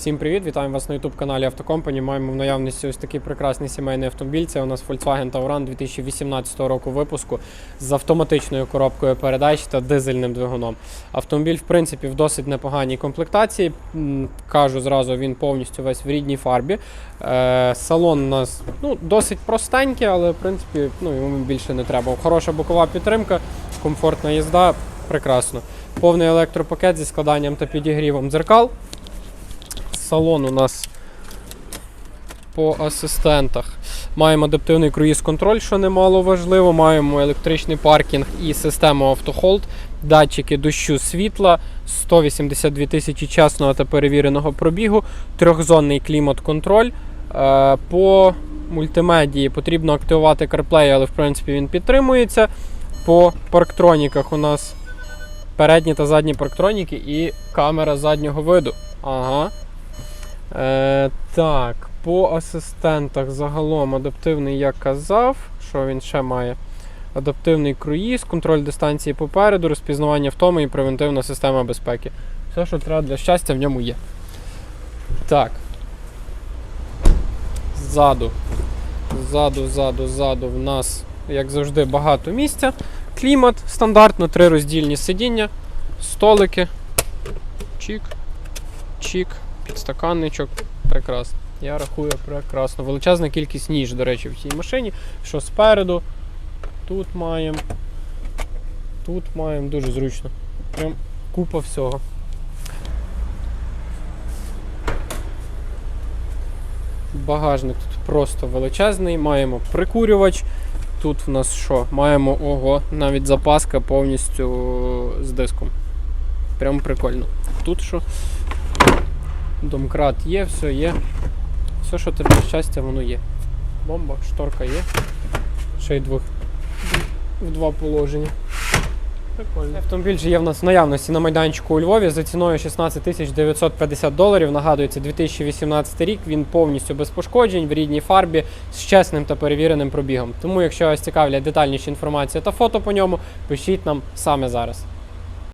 Всім привіт! Вітаємо вас на youtube каналі Автокомпані. Маємо в наявності ось такий прекрасний сімейний автомобіль. Це у нас Volkswagen Tauran 2018 року випуску з автоматичною коробкою передач та дизельним двигуном. Автомобіль, в принципі, в досить непоганій комплектації. Кажу зразу, він повністю весь в рідній фарбі. Е, Салон у нас ну, досить простенький, але в принципі ну, йому більше не треба. Хороша бокова підтримка, комфортна їзда, прекрасно. Повний електропакет зі складанням та підігрівом дзеркал. Салон у нас по асистентах. Маємо адаптивний круїз-контроль, що немало важливо. Маємо електричний паркінг і систему автохолд, датчики дощу світла, 182 тисячі чесного та перевіреного пробігу, трьохзонний клімат-контроль. Е, По мультимедії потрібно активувати CarPlay, але в принципі він підтримується. По парктроніках у нас передні та задні парктроніки і камера заднього виду. Ага. Е, так, по асистентах загалом адаптивний я казав, що він ще має. Адаптивний круїз, контроль дистанції попереду, розпізнавання втоми і превентивна система безпеки. Все, що треба для щастя, в ньому є. Так. Ззаду. Ззаду, ззаду, ззаду в нас, як завжди, багато місця. Клімат стандартно, три роздільні сидіння, столики. Чік, чік, підстаканничок. Прекрасно. Я рахую прекрасно. Величезна кількість ніж, до речі, в цій машині. Що спереду. Тут маємо. Тут маємо дуже зручно. Прям купа всього. Багажник тут просто величезний. Маємо прикурювач. Тут в нас що? Маємо ого, навіть запаска повністю з диском. Прям прикольно. Тут що? Домкрат є, все є. Все, що тобі щастя, воно є. Бомба, шторка є. Ще й двох в два положення. Прикольно. Автомобіль же є в нас в наявності на майданчику у Львові за ціною 16 тисяч 950 доларів. Нагадується, 2018 рік. Він повністю без пошкоджень в рідній фарбі з чесним та перевіреним пробігом. Тому, якщо вас цікавлять детальніші інформація та фото по ньому, пишіть нам саме зараз.